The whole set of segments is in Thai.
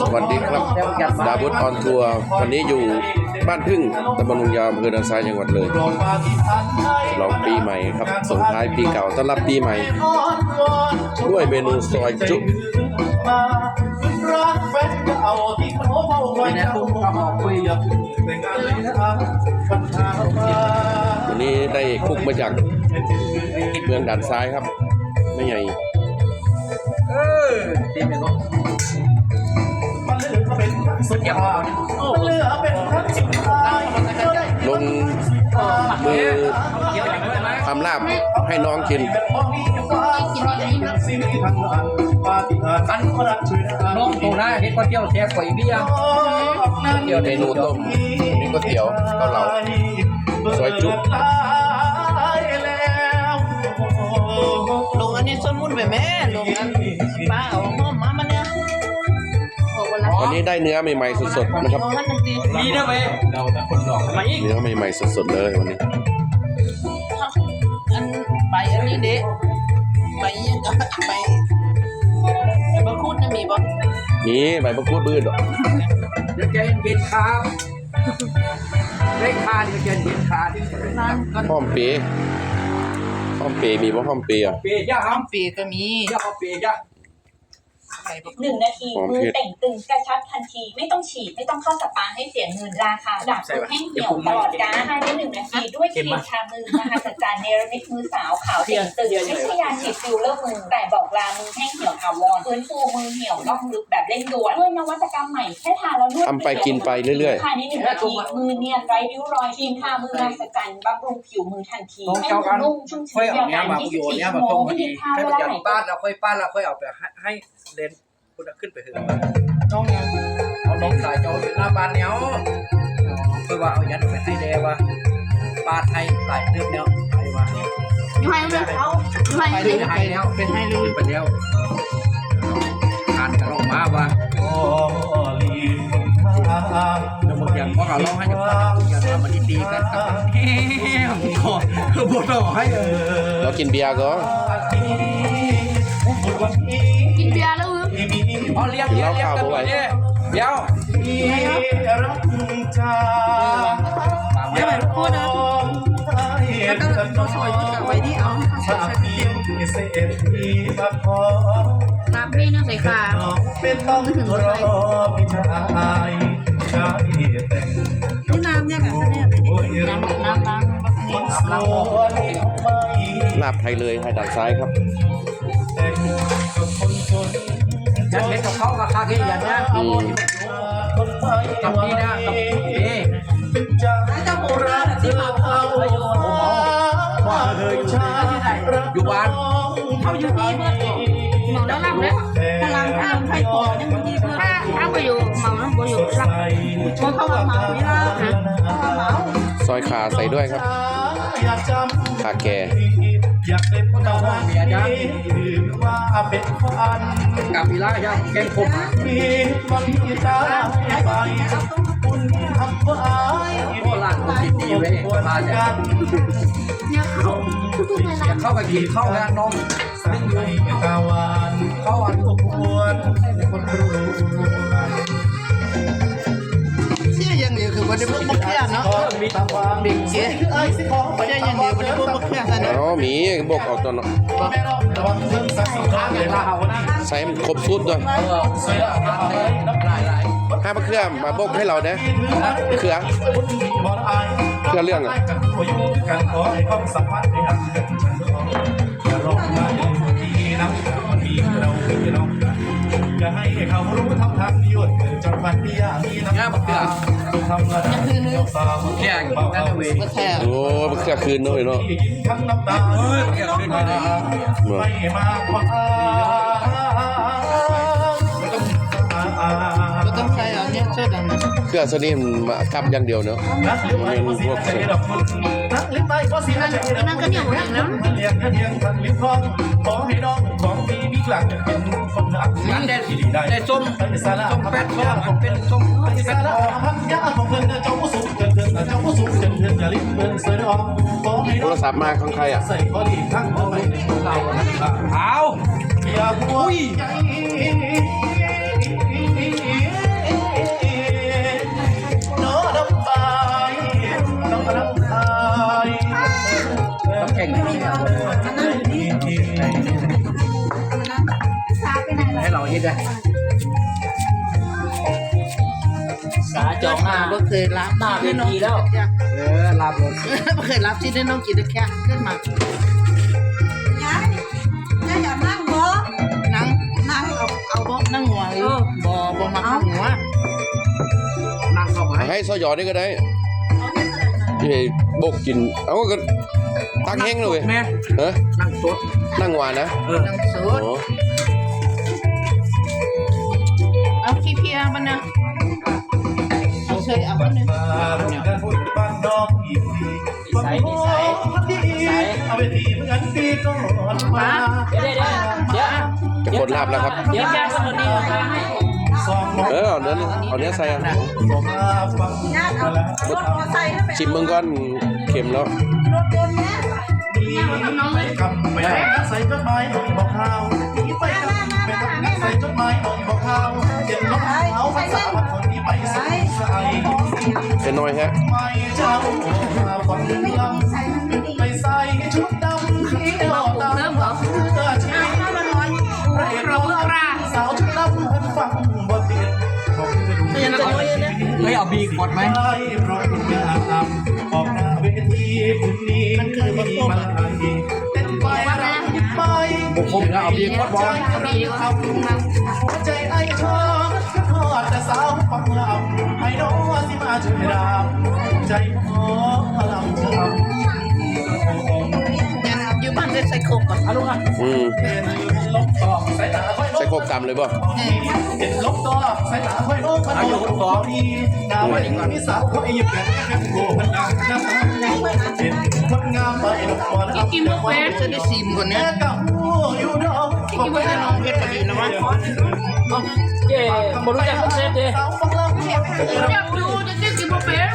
สวัสดีครับดาบุตออนทัวร์วันนี้อยู่บ้านพึ่งตำบลลุงยาวอำเภอดานซ้ายจังหวัดเลยฉลองปีใหม่ครับส่งท้ายปีเก่าต้อนรับปีใหม่ ด้วยเมนูซอยจุ๊บวันนี้ได้คุกมาจากเมืองด่านซ้ายครับ ไม่ใหญ่เออดีไห มลูกสุดยอดลงมือเกี่ยวอย่างนั้นไหมทำลาบให้น้องกินกันน้องโตได้เห็นก๋วยเตี๋ยวแท้ก๋วยเบี้ยเดี๋ยวเมนูต้มอันนี้ก๋วยเตี๋ยวเกาเหลาซอยจุลงอันนี้ส้นมุ่นไปแม่ลงอันป้าเอาหอมมามันเนี่ยโอ้ วันละวันนี้ได้เนื้อใหม่ๆสดๆนะครับมองมันหนึ่งทีดีนะเว้ยเราแต่คนหลอกมาอีกเนื้อใหม่ๆสดๆเลยวันนี้อันใบอันนี้เด็ใบยังก็ใบมะกรูดน่ะมีบ่นี่ใบมะกรูดบืดเหรอเดี๋ยวแกเย็นครับได้คาดิเดี๋ยวแกเย็นคาดินั่นก็หอมเปย์หอมเปย์มีบ่หอมเปย์อะเปียย่าห้ามปีก็มีย่าเอาเปียย่าใบมะก หรูนึ่ดงนาทีมือเต่งตึงกระชับทันทีไม่ต้องฉีดไม่ต้องเข้าสปาให้เสียเงินราคาดับตัวแห้งเหี่ยวตลอดกาลภายในหนึ่งนาทีด้วยครีมทามือมหัศจรรย์เนรมิตมือสาวขาวเต่งตึงไม่ใช่ยาฉีดฟิลเลอร์มือแต่บอกลามือแห้งเหี่ยวถาวรฟื้นฟูมือเหี่ยวลอกลึกแบบเร่งด่วนด้วยนวัตกรรมใหม่แค่ทาแล้วนวดทำไปกินไปเรื่อยภายในหนึ่งนาทีมือเนียนไร้ริ้วรอยครีมทามือมหัศจรรย์บำรุงผิวมือทันทีให้มือนุ่มชุ่มค่อยชื้นเอายาวนานเนี้ยมาโยน24เนี้ยชั่มาวโมต้มงพอดีที่ทาให้เวมันลายันไหนป้านแล้วค่อยป้านแล้วค่อยเอาไปให้ให้เลน คุณขึ้นไปเถึงน้องเอาน้องสายเจ้าอยู่หน้าบ้านเนี้ยเพื่อว่าเอายันไปให้แดว่าปาดให้หลายเรื่องเนี้ยไปว่าอยู่ให้เลยเอาอยู่ให้ไปเลยยให้แล้วเป็นให้เลยไปแล้วทานกันออกมาว่าเดี๋ยวมึงอยังพอเราเล่าให้จะฟังอย่างว่ามันดีกันกับแห้งก่อนคือบทเราให้เรากินเบียร์ก็กิน เอาเลี้ยงเลี้ยงเลี้ยงกันไปเนี่ยเดี๋ยวไม่แบบพูดนะ แล้วก็ตัวสวยกับไว้ที่เอาใส่ใส่เดียวรับนี่นะใส่ขาเป็นต้องรอพี่ชายชายแต่งที่น้ำเนี่ยกับเนี่ย น้ำน้ำน้ำคนสวยไม่ ลาบไทยเลยให้ด่านซ้ายครับ แต่งกับคนจน ยันเล็กกับเขากับคาที่ยันนะอืมคนไม่กับไหวนี่นะกับนี่เป็นเจ้ารักเธอเขาว่าเธออยู่ที่ไหนอยู่บ้านเขาอยู่ดีเมื่อเมาแล้วหลับแล้วพลังข้ามใครต่อยังอยู่ดีเมื่อถ้าถ้าไปอยู่เมาแล้วไปอยู่หลับเพราะเขาว่าเมาไม่ได้นะเขาว่าเมาซอยขาใส่ด้วยครับอยากจำขาแก่ อยากเป็นเจ้าเมียจ้าว่าเป็นฝันกับอีล่าย่าแกงคมมีวันที่ตายไปคุณทำไว้โอ้หลานกินดีเว้ยมาจากเนี่ยเขาจะเข้าไปกินเข้าวแล้วน้องซึ่งไม่ตาหวานเข้าวอันควรคนรู้ สียอย่างเดียวคือวันนี้พวกพวกแค่เนาะมีตาหวานเด็กเสียไอ้เสียอย่างเดียววันนี้พวกพวกแค่ซะนะอ๋อมีบกออกตัวเนาะแม่รอบระวังเรื่อกสองข้างอเนาะใส่ครบสูตรด้วยเออเสือเลยหลายหลายให้มะเขือมาบกให้เราเด้มะเขือมองอายเพื่อเรื่องอะกันขออยู่กันขอให้ความสัมพันธ์ให้หักกันจะเรา กันอย่าให้เขารู้ทำทางยุดจังหวัดที่ยามีน้ำตาทำระดับเจ้าสาวแค่นั่นเว้ยก็แท้โอ้มะเขือคืนด้วยเนาะกินทั้งน้ำตาเออแค่ขึ้นมาเลยไม่มากกว่าต้องใส่อันนี้เสื้อดำนเครื่องสนิมมากับอย่างเดียวเนาะนักลิ้นไม่ก็สียใจดอกนักลิ้นไม่ก็เสียใจดอนั่นก็เนียวอย่างนั้นเลี้ยงกันเลี้ยง กลิ้นทองขอให้น้องของดีมีกลางจะเป็นคนหักมันได้ที่ดีได้ได้ส้มส้มแป๊ดส้มผมเป็นส้มสาระพักยาของเพิ่นเจ้าผู้สูงเกินเกินเจ้าผู้สูงเกินเกินอย่าลิ้นเบินเสือดอกขอให้โทน้อรศัพท์มาของใครอะใส่ข้อดีข้างหมดไปในเราเอาอย่าหัว ได้ สาจองหน้าบ่เคยรับหน้าเวทีแล้ว เออลาบรถบ่เคยรับที่ได้น้องกินได้แค่ขึ้นมายายยายอย่านั่งบ่นั่งนั่งเอาเอาบ่นั่งหัวอยู่บ่บ่มานั่งหัวนั่งเข้าไปให้ซอยหยอดนี่ก็ได้ที่โบกกิน เอาก็ตักแห้งเลยเว้ยแม่เออนั่งสดนั่งหวานนะเออนั่งสโอ้ด เอาขี้เพียมันนะเอาเฉยเอาคนนึงบ้านนอกอีกทีบ้านนอกดีเอาไปทีเหมือนปีก่อนมาเดี๋ยวเดี๋ยวเดี๋ยวเดี๋ยวกดลาบแล้วครับ เดี๋ยวแกคนนี้มาให้สองมองเออเอาเนื้อเอาเนื้อใส่อะบอกมาฟังญาติเอารถมอไซค์ให้ไปชิมมึงก่อนเค็มแล้วรถยนต์แม่ดีกำไปใส่จดหมายบอกข่าวที่ไปกำ ไปกำใส่จดหมายบอกข่าวเจ็บรองเท้าภาษาวันคนนี้ไปใส่ใส่เป็นน้อยฮะไม่เจ้ามาฟังลำไปใส่ชุดดำที่ดอกดำเพื่อชีวิตพระเอกเราสาวชุดดำเพิ่นฟังบทเรียนบอกเพื่อนยังจะน้อยอยู่นะเฮ้ยเอาบีกดไหมไม่เพราะคุณงามออกหน้าเวทีคุณนี้มันคือมันม บุกคมแล้วเอาเบีกดบอลหัวใจไอ้ชอบทอดแต่สาวฟังลำให้น้องสิมาช่วยรำใจพอลำช้ำยังอยู่บ้านได้ใส่โคกก่อนเอาลูกอะอืมเป็นลบต่อสายตาค่อยลใส่โคกตำเลยบ่เป็นลบต่อสายตาค่อยลบมันอยู่ต่อดีหน้าวันนี้สาวค่อยยิ้มแบบแค่โกมันดังนะเป็นคนงามไปดอกบัวแล้วกินบ่เป็นจะได้ซิมก่อนเนี่ย อยู่ดอกบอกไปน้องเพชรดีนะวะเจ๊บรู้จักคอเซ็ปต์เจ๊สาวฟังลำอยากดูจะกินกินบ่เป็น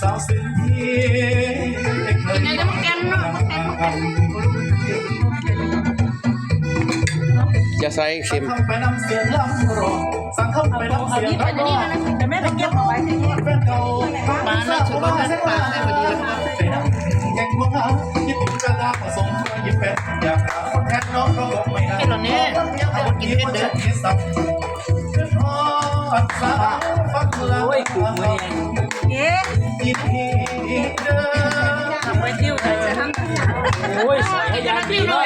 สาวสิ่งที่ยังไงก็มันแกนเนาะมันแกนอย่าใส่เค็มไปนำเสียงลำรอสังเข้าไปนำเสียงลำรอแต่แม่ไปเก็บเอาไว้ที่นี่แฟนเก่าปลาน่าชุบว่าได้ปลาได้พอดีแล้วก็ไปนั่งแข่งวัวเขาคิดถึงกระดาษผสมตัวยิ้มแฟนอยากหาคนแทนน้อง ก็บอกไม่ได้เห็นหรอเนี่ยเอากินเผ็ดเด้อที่สับทอดสาวฟักลาโอ้ยกูมือเองเอ๊ะอีทีเด้อทำไว้ติ้วได้จะทำโอ้ยใส่ให้ยางดีเนาะ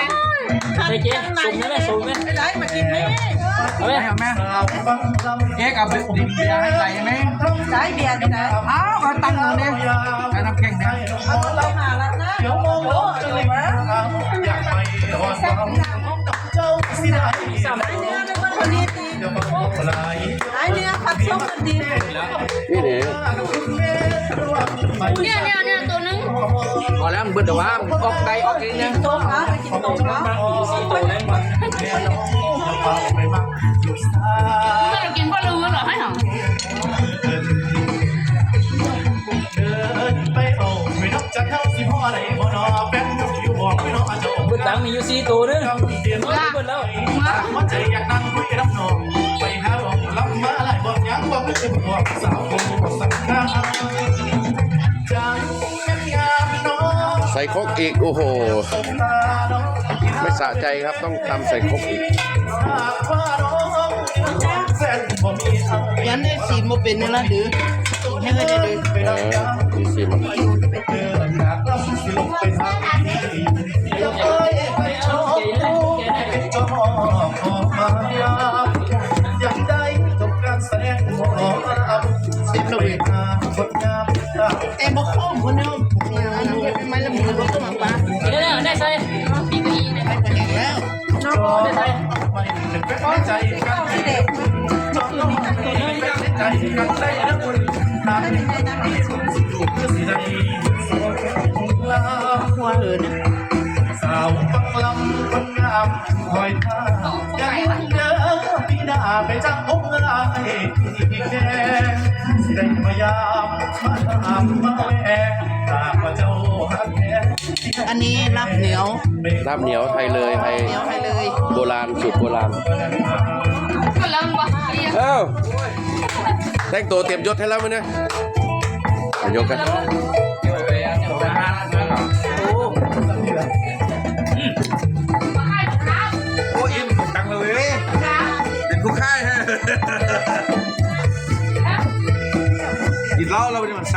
ไอ้เจ๊สุ่ไหมแม่สุ่มไหมไม่ได้มากินไหมเอาไหมเอาแม่สาวฟังลำเก๊กเอาบีเบียร์ให้ใส่ไหมได้เบียร์นี่นะอ้าวเอาตั้งตรงนี้ให้น้ำแข็งเนี่ยเอาเราหา นื้อเป็นคนดีดีจะมาบอกอะไรไอ้เนื้อผัดส้มมันดีนี่เนี่ยเนี่ยเนี่ยตัวนึงพอแล้วมึงเบิดแต่ว่ามึงออกไกลออกเองเนี่ยต้มเอาไปกินต้มเอาสี่ตัวเลยมาไม่กินเพราะลืมเหรอให้ สี่ตัวนึงเจ้าเดียนเบิดแล้วหัวใจอยากนั่งคุยรับน้องไปหาลองรับมาอะไรบอกยังบอกไม่เป็นบอกสาวคงบอกสักครั้งใจยังงามน้องใส่โคกอีกโอ้โหสบตาน้องไม่สะใจครับต้องตำใส่โคกอีกว่าน้องแฟนบ่มีเอายันได้ซิมบ่เป็นนี่ละดื้อให้ไม่ได้ดื้อไปรับยามดีสิมันเดิ อมออกมายากได้จบการแสดงหมอลำสิลงไปหาคนงามตาแต่บ่คล่องคนเนาะเนี่ยอันนั้นเป็นไม้ละมือบ่ต้องมาปลาเดี๋ยวได้ใส่ปีกอีนะไปคนอย่างแล้วจอไม่เป็นแฟนใจกันจอต้องเป็นแฟนใจกันได้แล้วคนทางนี้สุดสุดสิได้สวยลาหัวเหินนะ สาวฟังลำคนงามคอยท่ายังเดินพี่ดาไปจังองค์ลายที่แดงสิได้พยายามมาถามมาแอบตากว่าเจ้าหักแท้อันนี้รับเหนียวลาบเหนียวไทยเลยไทยเหนียวให้เลยโบราณสูตรโบราณก็เริ่มบ่เอ้าแต่งตัวเตรียมยศให้แล้วมั้ยเนี่ยมายกกันโ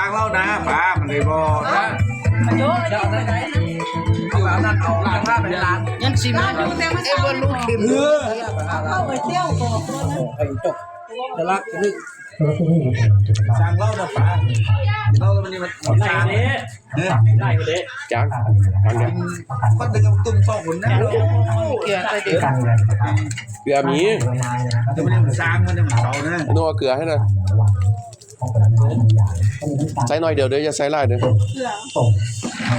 างเหล้านะป้ามันเลยบ่โยนเดี๋ยวเอาได้ไหนเอาแบบนั้นเอาล้างหน้าไปล้างยังชิมนะดูแต่มันเอเวอร์ลูคิมเออเข้าไปเที่ยวบอกเลยนะไอ้จบจะลักจะลึกสร้างเหล้านะป้าเหล้าแล้วมันนี่มันไล่เด้ไล่เด้จังจังเนี่ยก็ดึงกับตุ้มสองคนนะเกลือใส่เด็กเกลือมีแต่มันมันสร้างมันมันเสานะนัวเกลือให้หน่อย ใส่หน่อยเดียวเดี๋ยวจะใส่หลายเด้อ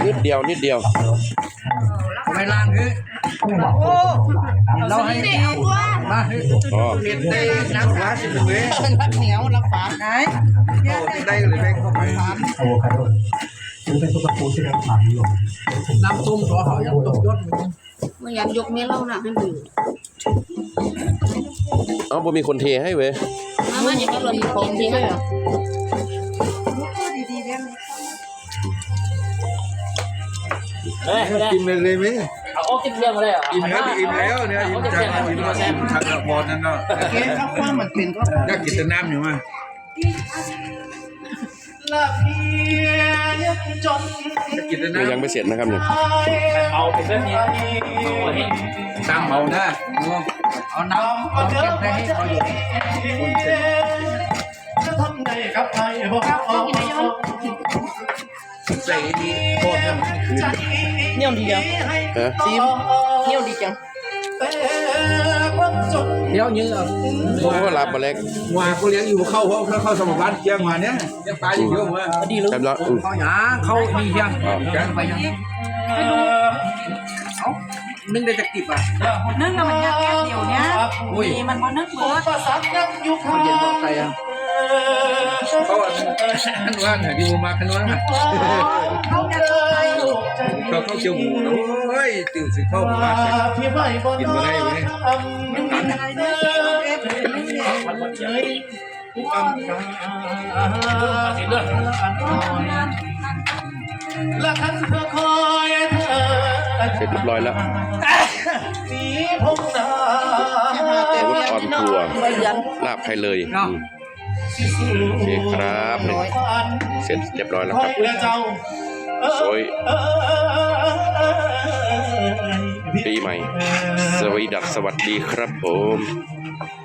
นิดเดียวนิดเดียวไม่ล้างคือโอ้เราให้เอาตัวมาคืออ๋อเปลี่ยนได้น้ำร้านสิบเว้ยรักเหนียวรักฝาไหนโอ้ได้เลยแม่งเข้าไปน้ำส้มตัวเขายังตกยศเมื่อยันยกเมียเล่าหนักให้ดื่ม เอ้าบ่มีคนเทให้เว้ยมามาอย่างนั้นเรามีของจริงเหรอดีๆเด้อเฮ้ยไม่ได้กินเลยไหมเอาออกกินเรื่องมาได้เหรออิ่มแล้วอิ่มแล้วเนี่ยอิ่มจังอิ่มแล้วอิ่มชักละพอนั่นเนาะเก๊ข้าวฟ่างมันเป็นก็อยากกินแต่น้ำอยู่มั้ย ละเพียงจนอยากกินแต่มันยังน้ำไม่เสร็จนะครับเนี่ยเอาเป็นแบบนี้เอาเห็นตามเมานะเอาน้ำเอาเก็บให้ให้เขาอยู่จะทำได้กับใครบอกใส่ดีโคตรเนี่ยมันคืนเหนียวดีจังฮะซีมเหนียวดีจัง เดี๋ยวยื้อเอาโอ้ลาบมาเล็กว่ากูเลี้ยงอยู่เข้าห้องเข้าสมบัติเจียงมาเนี่ยยังตายอย่างเดียวมาดีเลยแป๊บละอืมเขาหยาเขาดียังอ๋อยังไปยังเอานึ่งได้จะกิบอะนึ่งอะมันยากแค่เดียวเนี้ยมีมันบ่นึ่งเบิดเขาเย็นบอกใส่อะเขาขันว่างอยู่มาขันว่างเขาจะไป เขาเข้าเชียวหมูโอ้ยตื่นสิเข้ามากินมาได้เว้ยนึ่งเป็นอะไรเนี่ยเอฟนึ่งเนี่ยมันวันเดียวมาสิเรื่องละคันเธอคอยเธอเสร็จเรียบร้อยแล้วสีพงนาอาวุธออนทัวร์ไปยันลาบใครเลยอืมโอเคครับเนี่ยเสร็จเรียบร้อยแล้วครับเจ้า สวยปีใหม่ สวีดัสสวัสดีครับผม